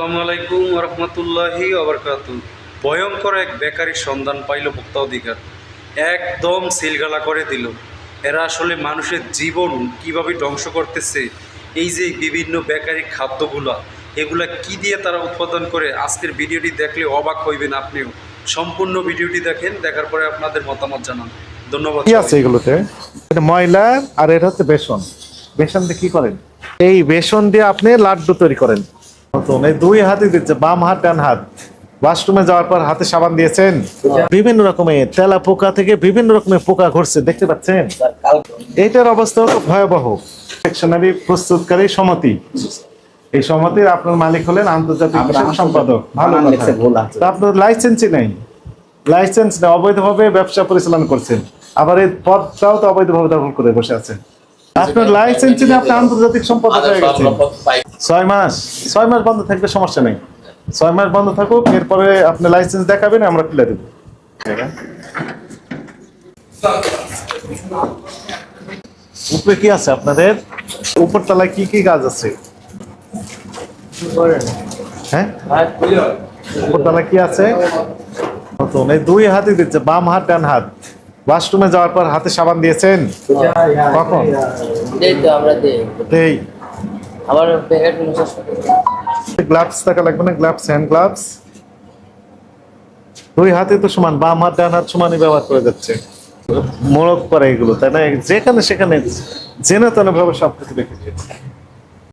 আসসালামু আলাইকুম রহমতুল্লাহি আবরকাত ভয়ঙ্কর এক বেকারির সন্ধান পাইল ভোক্তা অধিকার একদম সিলগালা করে দিল। এরা আসলে মানুষের জীবন কীভাবে ধ্বংস করতেছে, এই যে বিভিন্ন বেকারি খাদ্যগুলা, এগুলা কি দিয়ে তারা উৎপাদন করে, আজকের ভিডিওটি দেখলে অবাক হইবেন আপনিও। সম্পূর্ণ ভিডিওটি দেখেন, দেখার পরে আপনাদের মতামত জানান। ধন্যবাদ কি আছে এগুলোতে? ময়লা আর এটা হচ্ছে বেসন। বেসন দিয়ে কি করেন? এই বেসন দিয়ে আপনি লাড্ডু তৈরি করেন। এই দুই হাতে দিচ্ছে বাম হাত ডান হাত। ওয়াশরুমে যাওয়ার পর হাতে সাবান দিয়েছেন। বিভিন্ন রকমের তেলা পোকা থেকে বিভিন্ন রকমের পোকা ঘুরছে দেখতে পাচ্ছেন? এইটার অবস্থা হলো ভয়াবহ। প্রস্তুতকারী সমিতি। এই সমিতির আপনার মালিক হলেন আন্তর্জাতিক সম্পাদক। ভালো কথা। আপনার লাইসেন্সই নেই। লাইসেন্স নেই অবৈধভাবে ব্যবসা পরিচালনা করছেন। আবার এই পদটাও তো অবৈধভাবে দখল করে বসে আছেন। আপনার লাইসেন্স নিয়ে আপনি আন্তর্জাতিক সম্পাদক হয়ে গেছেন ছয় মাস ছয় মাস বন্ধ থাকবে সমস্যা নেই। ছয় মাস বন্ধ থাকুক এরপরে আপনি লাইসেন্স দেখাবেন আমরা খুলে দেবো। উপরে কি আছে আপনাদের? উপর তলায় কি কি গাছ আছে? হ্যাঁ? উপর তলায় কি আছে? নতুন এই দুই হাতে দিচ্ছে বাম হাত ডান হাত। ওয়াশরুমে যাওয়ার পর হাতে সাবান দিয়েছেন? কখন? দেই তো আমরা গ্লাভস থাকা লাগবে না গ্লাভস হ্যান্ড গ্লাভস। দুই হাতে তো সমান বাম হাত ডান হাত সমানই ব্যবহার করে যাচ্ছে। মোড়ক করে এগুলো তাই না? যেখানে সেখানে জেনে তেনে ভাবে সব কিছু রেখেছে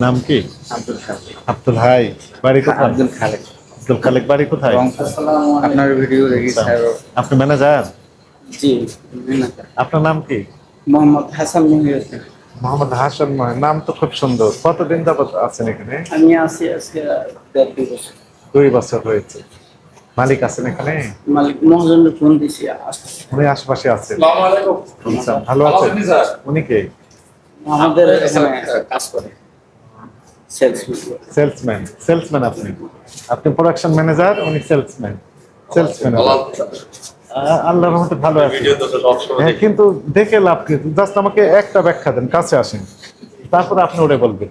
নাম কি? আব্দুল খালেক। আব্দুল হাই বাড়ি কোথায়? আব্দুল খালেক। আব্দুল খালেক বাড়ি কোথায়? আপনার ভিডিও দেখি স্যার। আপনি ম্যানেজার? জি। আপনার নাম কি? মোহাম্মদ হাসান মোহাম্মদ হাসান নাম তো খুব সুন্দর। কতদিন যাবত আছেন এখানে? আমি আছি আজকে দেড় দুই বছর। দুই বছর হয়েছে। মালিক আছেন এখানে? মালিক মহাজনের ফোন দিছি উনি আশেপাশে আছেন। আচ্ছা, ভালো আছেন? উনি কে? আমাদের এখানে কাজ করে। সেলস সেলসম্যান সেলসম্যান আপনি। আপনি প্রোডাকশন ম্যানেজার উনি সেলসম্যান। সেলসম্যান। আল্লাহর রহমতে ভালো আছে। হ্যাঁ কিন্তু দেখে লাভ কি? জাস্ট আমাকে একটা ব্যাখ্যা দেন কাছে আসেন। তারপরে আপনি ওরে বলবেন।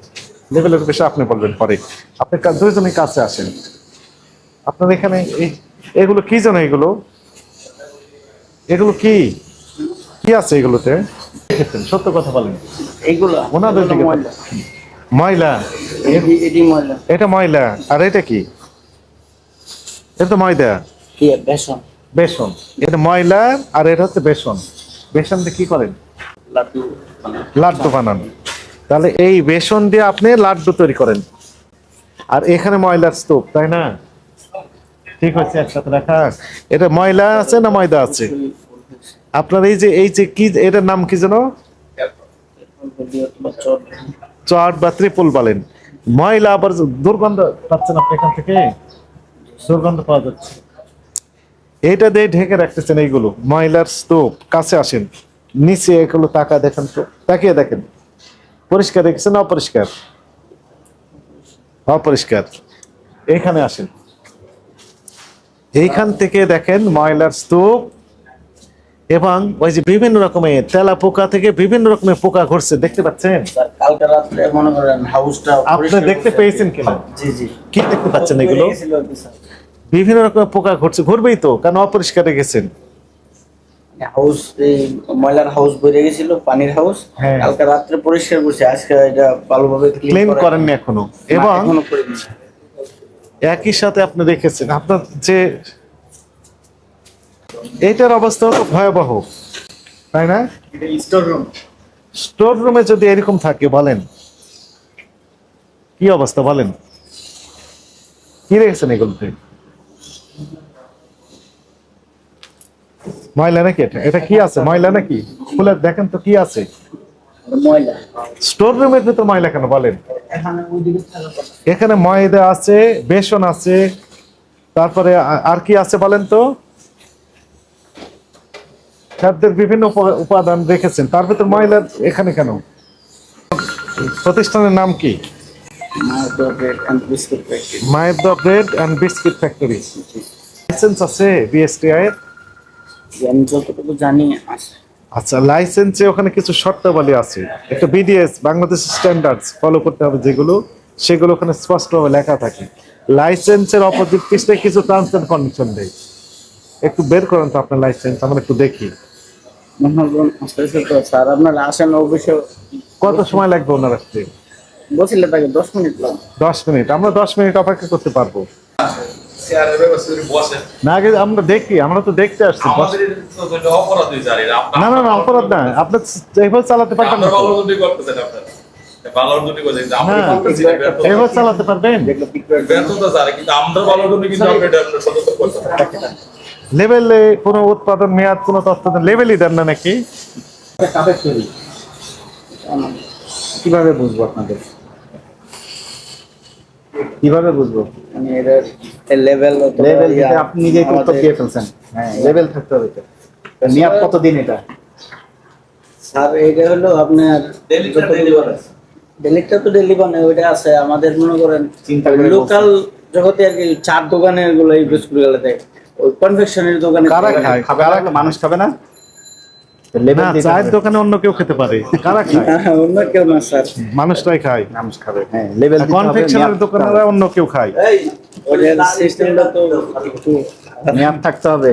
লেভেলের বেশি আপনি বলবেন পরে। আপনি কা- কাছে আসেন। আপনার এখানে এগুলো কি জানো এগুলো? এগুলো কি? কি আছে এগুলোতে? দেখেছেন, সত্য কথা বলেন। এইগুলো ওনাদের দিকে ময়লা। এটি ময়লা। এটা ময়লা। আর এটা কি? এটা তো ময়দা। কি বেসন? বেসন। এটা ময়লা আর এটা হচ্ছে বেসন। বেসন দিয়ে কি করেন? লাড্ডু লাড্ডু বানান। তাহলে এই বেসন দিয়ে আপনি লাড্ডু তৈরি করেন। আর এখানে ময়লার স্তূপ তাই না? ঠিক হচ্ছে একসাথে রাখা। এটা ময়লা আছে না ময়দা আছে? আপনার এই যে এই যে কি এটার নাম কি যেন? চট চট বা ত্রিপুল বলেন। ময়লা আবার দুর্গন্ধ পাচ্ছেন আপনি এখান থেকে? দুর্গন্ধ পাওয়া যাচ্ছে। এইটা দিয়ে ঢেকে রাখতেছেন এইগুলো। ময়লার স্তূপ কাছে আসেন। নিচে এগুলো তাকা দেখেন তো। তাকিয়ে দেখেন। পরিষ্কার রেখেছেন অপরিষ্কার? অপরিষ্কার। এইখানে আসেন। এইখান থেকে দেখেন ময়লার স্তূপ এবং ওই যে বিভিন্ন রকমের তেলা পোকা থেকে বিভিন্ন রকমের পোকা ঘুরছে। দেখতে পাচ্ছেন? কালকে রাত্রে মনে করেন হাউসটা আপনি দেখতে পেয়েছেন কিনা? জি জি। কি দেখতে পাচ্ছেন এগুলো? বিভিন্ন রকমের পোকা ঘুরছে ঘুরবেই তো কারণ অপরিষ্কার রেখেছেন হাউস এই ময়লার হাউস বেরিয়ে গেছিল পানির হাউস। হ্যাঁ। কালকে রাত্রে পরিষ্কার করছে আজকে এটা ভালোভাবে ক্লিন করেননি এখনও। এবং একই সাথে আপনি রেখেছেন আপনার যে এইটার অবস্থা তো ভয়াবহ তাই না? এটা স্টোর রুম স্টোর রুমে যদি এরকম থাকে বলেন। কি অবস্থা বলেন। কি রেখেছেন এগুলোতে? ময়লা নাকি এটা? এটা কি আছে? ময়লা নাকি? খুলে দেখেন তো কি আছে। স্টোর রুমের ভিতর ময়লা কেন বলেন? এখানে ময়দা আছে বেসন আছে তারপরে আর কি আছে বলেন তো? খাদ্যের বিভিন্ন উপাদান রেখেছেন। তার ভিতর ময়লা এখানে কেন? প্রতিষ্ঠানের নাম কি? মায়ের দোয়া ব্রেড অ্যান্ড বিস্কুট ফ্যাক্টরি মায়ের the bread and biscuit factory licence আছে বিএসটিআই এর? আমি যতটুকু জানি আছে। আচ্ছা লাইসেন্সে ওখানে কিছু শর্তাবলী আছে। একটা বিডিএস বাংলাদেশ স্ট্যান্ডার্ডস ফলো করতে হবে যেগুলো সেগুলো ওখানে স্পষ্টভাবে লেখা থাকে। লাইসেন্সের অপোজিট পিসে কিছু টার্মস এন্ড কন্ডিশন দেয় একটু বের করেন তো আপনার লাইসেন্স আমরা একটু দেখি। স্যার আপনারা আসেন অবশ্য কত সময় লাগবে ওনার আসতে? বসিলে তাকে দশ মিনিট দশ মিনিট আমরা দশ মিনিট অপেক্ষা করতে পারব। না আগে আমরা দেখি আমরা তো দেখতে আসছি না না না অপরাধ না আপনার এইভাবে চালাতে পারবেন। না চালাতে। লেভেলে কোনো উৎপাদন মেয়াদ কোনো তথ্য লেভেলই দেন না নাকি? কীভাবে বুঝব আপনাদের? কীভাবে বুঝব? মানে এর লেভেল লেভেল দিতে আপনি নিজেই তো উত্তর দিয়ে ফেলছেন। হ্যাঁ লেভেল থাকতে হবে তো। মেয়াদ কতদিন এটা? স্যার এইটা হলো আপনার ডেলিটা তো ডেলি বানায় ওইটা আছে। আমাদের মনে করেন চিন্তা লোকাল জগতে আর কি চার দোকানেরগুলো এই বিস্কুটগুলো দেয়। ওই কনফেকশনের দোকানে কারা খায়? খাবে না মানুষ খাবে না? লেভেল না দিতে চায়ের দোকানে অন্য কেউ খেতে পারে। কারা খায়? হ্যাঁ, অন্য কেউ না স্যার। মানুষটাই খায়। মানুষ খাবে। হ্যাঁ লেভেল কনফেকশনের দোকানেরা অন্য কেউ খায়। সিস্টেমটা তো একটু মেয়াদ থাকতে হবে।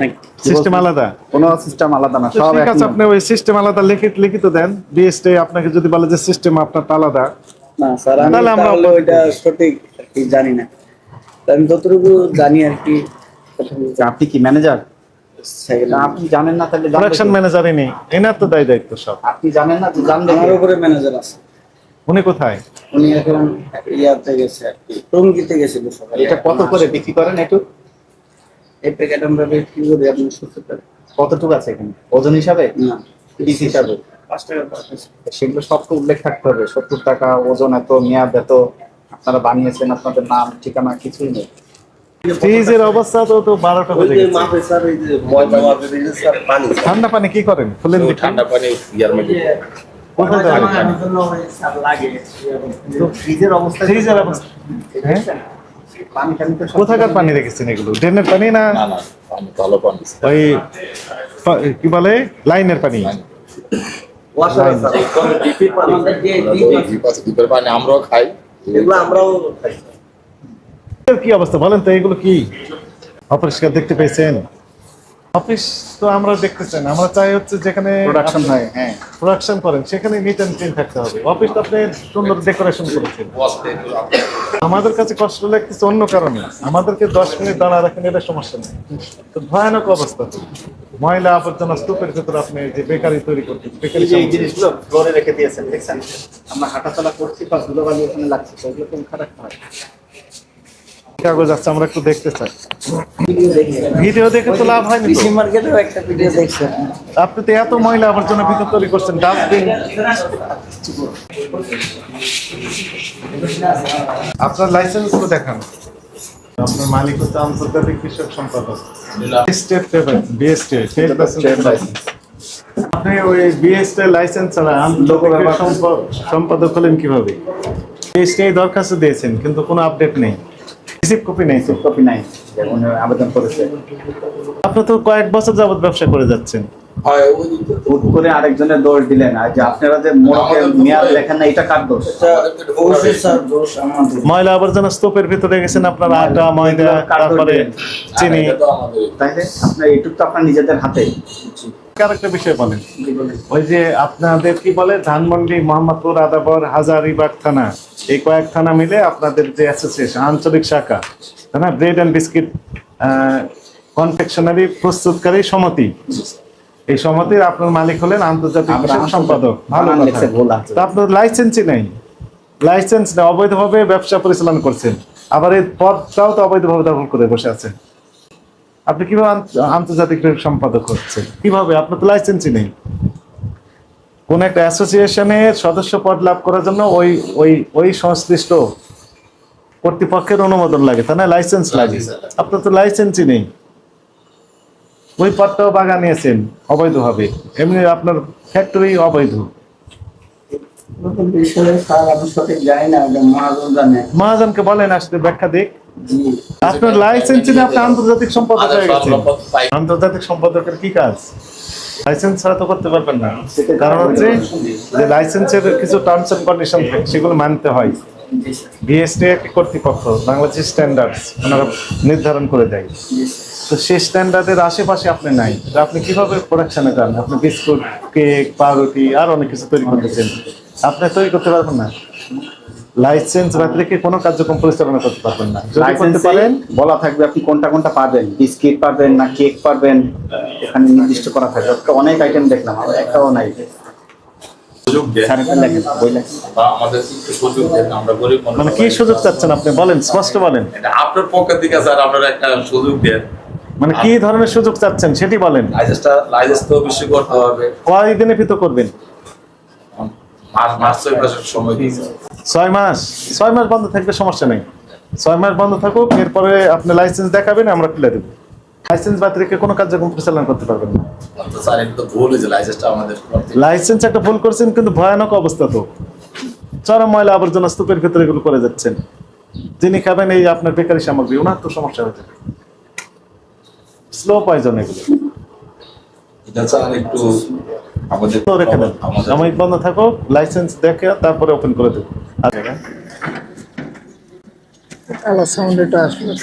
সিস্টেম আলাদা। কোনো সিস্টেম আলাদা না সব ঠিক আছে আপনি ওই সিস্টেম আলাদা লিখিত লিখিত দেন। বিএসটি আপনাকে যদি বলে যে সিস্টেম আপনারটা আলাদা। না স্যার আমি আমরা ওইটা সঠিক কি জানি না। আমি যতটুকু জানি আর কি আপনি কি ম্যানেজার আপনি জানেন না তাহলে প্রোডাকশন ম্যানেজারই নেই এনার তো দায় দায়িত্ব সব। আপনি জানেন না তো আমার উপরে ম্যানেজার আছে। উনি কোথায়? উনি এখন ইয়াতে গেছে আর কি টঙ্গিতে গেছিল সকালে এটা কত করে বিক্রি করেন একটু? এই প্যাকেট আমরা বিক্রি করি আপনি সত্তর টাকা। কতটুকু আছে এখানে? ওজন হিসাবে? না পিস হিসাবে? পাঁচ টাকা পাঁচ টাকা। সেগুলো সব তো উল্লেখ থাকতে হবে সত্তর টাকা ওজন এত মেয়াদ এত আপনারা বানিয়েছেন আপনাদের নাম ঠিকানা কিছুই নেই। ফ্রিজের অবস্থা তো তো বারোটা বেজে গেছে। ঠান্ডা পানি কি করেন? খুলেন ঠান্ডা পানি ইয়ার মধ্যে। হয়? হ্যাঁ কোথাকার পানি রেখেছেন এগুলো? ড্রেনের পানি না? না না পানি ভালো পানি। ওই কি বলে? লাইনের পানি? খাই। আমরাও খাই। কি অবস্থা? বলেন তো এগুলো কি? অপরিষ্কার দেখতে পেয়েছেন? অফিস তো আমরা দেখতেছেন আমরা চাই হচ্ছে যেখানে প্রোডাকশন হয় হ্যাঁ। প্রোডাকশন করেন সেখানে নিট অ্যান্ড ক্লিন থাকতে হবে। অফিস তো আপনি সুন্দর ডেকোরেশন করেছেন। আমাদের কাছে কষ্ট লাগতেছে অন্য কারণে। আমাদেরকে দশ মিনিট দাঁড়া রাখেন এটা সমস্যা নেই। তো ভয়ানক অবস্থা। তো ময়লা আবর্জনা স্তূপের ভেতরে আপনি যে বেকারি তৈরি করতেন বেকারি এই জিনিসগুলো ফ্লোরে রেখে দিয়েছেন দেখছেন? আমরা হাঁটাচলা করছি বা ধুলোবালি ওখানে লাগছে তো ওগুলো কোন খারাপ হয়। কাগজ আছে আমরা একটু দেখতে চাই। ভিডিও দেখে তো লাভ হয়নি। কৃষি মার্কেটেও একটা ভিডিও দেখছেন আপনি তো এত ময়লা আবর্জনা ভিতর তৈরি করছেন ডাস্টবিন। আপনার লাইসেন্স তো দেখান। আপনার মালিক হচ্ছে আন্তর্জাতিক কৃষক সম্পাদক। স্টেট বিএসটি আপনি ওই বিএসটি লাইসেন্স ছাড়া সম্পাদক হলেন কীভাবে? বিএসটি দরখাস্ত দিয়েছেন কিন্তু কোনো আপডেট নেই। রিসিভ কপি নেই তো কপি নাই যেমন আবেদন করেছে। আপনি তো কয়েক বছর যাবত ব্যবসা করে যাচ্ছেন। হুট করে আরেকজনের দোষ দিলেন আর যে আপনারা যে মোড়কে মেয়াদ দেখেন না এটা কার দোষ? অবশ্যই স্যার দোষ আমাদের। ময়লা আবর্জনা স্তূপের ভিতরে গেছেন আপনার আটা ময়দা তারপরে চিনি। তাইলে আপনার এইটুক তো আপনার নিজেদের হাতে। আরেকটা বিষয় বলেন। ওই যে আপনাদের কি বলে ধানমন্ডি মোহাম্মদপুর আদাবর হাজারিবাগ থানা এই কয়েক থানা মিলে আপনাদের যে অ্যাসোসিয়েশন আঞ্চলিক শাখা না? ব্রেড অ্যান্ড বিস্কিট কনফেকশনারি প্রস্তুতকারী সমিতি। এই সমিতির আপনার মালিক হলেন আন্তর্জাতিক সম্পাদক। ভালো কথা। আপনার লাইসেন্সই নেই। লাইসেন্স নেই অবৈধভাবে ব্যবসা পরিচালনা করছেন। আবার এই পদটাও তো অবৈধভাবে দখল করে বসে আছেন। আপনি কীভাবে আন্ত- আন্তর্জাতিক সম্পাদক হচ্ছেন? কীভাবে? আপনার তো লাইসেন্সই নেই। কোন একটা অ্যাসোসিয়েশনের সদস্য পদ লাভ করার জন্য ওই ওই ওই সংশ্লিষ্ট কর্তৃপক্ষের অনুমোদন লাগে তাই না? লাইসেন্স লাগে। আপনার তো লাইসেন্সই নেই। ওই পদটাও বাগা নিয়েছেন অবৈধভাবে। এমনি আপনার ফ্যাক্টরি অবৈধ। মহাজনকে বলেন আসলে ব্যাখ্যা দিক। আপনার লাইসেন্স নিয়ে আপনি আন্তর্জাতিক সম্পাদক হয়ে গেছেন। আন্তর্জাতিক সম্পাদকের কি কাজ? লাইসেন্স ছাড়া তো করতে পারবেন না। কারণ হচ্ছে যে লাইসেন্সের কিছু টার্মস এন্ড কন্ডিশন থাকে, সেগুলো মানতে হয়। বিএসটি একটি কর্তৃপক্ষ, বাংলাদেশ স্ট্যান্ডার্ড ওনারা নির্ধারণ করে দেয়। তো সেই স্ট্যান্ডার্ডের আশেপাশে আপনি নাই। আপনি কীভাবে প্রোডাকশনে যান? আপনি বিস্কুট কেক পাউরুটি, আর অনেক কিছু তৈরি করতেছেন। আপনি তৈরি করতে পারবেন না। লাইসেন্স বাদ রেখে কোনো কার্যক্রম পরিচালনা করতে পারবেন না। যদি করতে পারেন বলা থাকবে আপনি কোনটা কোনটা পারবেন বিস্কিট পারবেন না কেক পারবেন এখানে নির্দিষ্ট করা থাকবে। আজকে অনেক আইটেম দেখলাম একটাও নাই। মানে কি সুযোগ চাচ্ছেন আপনি? বলেন স্পষ্ট বলেন। আপনার পকেট থেকে স্যার আপনারা একটা সুযোগ দেন। মানে কি ধরনের সুযোগ চাচ্ছেন সেটি বলেন। লাইসেন্সটা লাইসেন্স তো বেশি করতে হবে। কয় দিনে ভিতর করবেন? ছয় মাস ছয় মাস বন্ধ থাকবে সমস্যা নেই। ছয় মাস বন্ধ থাকুক এরপরে আপনি লাইসেন্স দেখাবেন আমরা খুলে দেবো। লাইসেন্স বাদ রেখে কোনো কার্যক্রম পরিচালনা করতে পারবেন না। লাইসেন্স একটা ভুল করছেন কিন্তু ভয়ানক অবস্থা তো। চরম ময়লা আবর্জনা স্তূপের ভিতরে এগুলো করে যাচ্ছেন। যিনি খাবেন এই আপনার বেকারি সামগ্রী ওনার তো সমস্যা হয়ে যাবে। স্লো পয়জন এগুলো। এটা স্যার একটু আমাদের রেখে দেন সাময়িক বন্ধ থাকো লাইসেন্স দেখে তারপরে ওপেন করে দেবো। আচ্ছা। আলা সাউন্ড এটা আসলে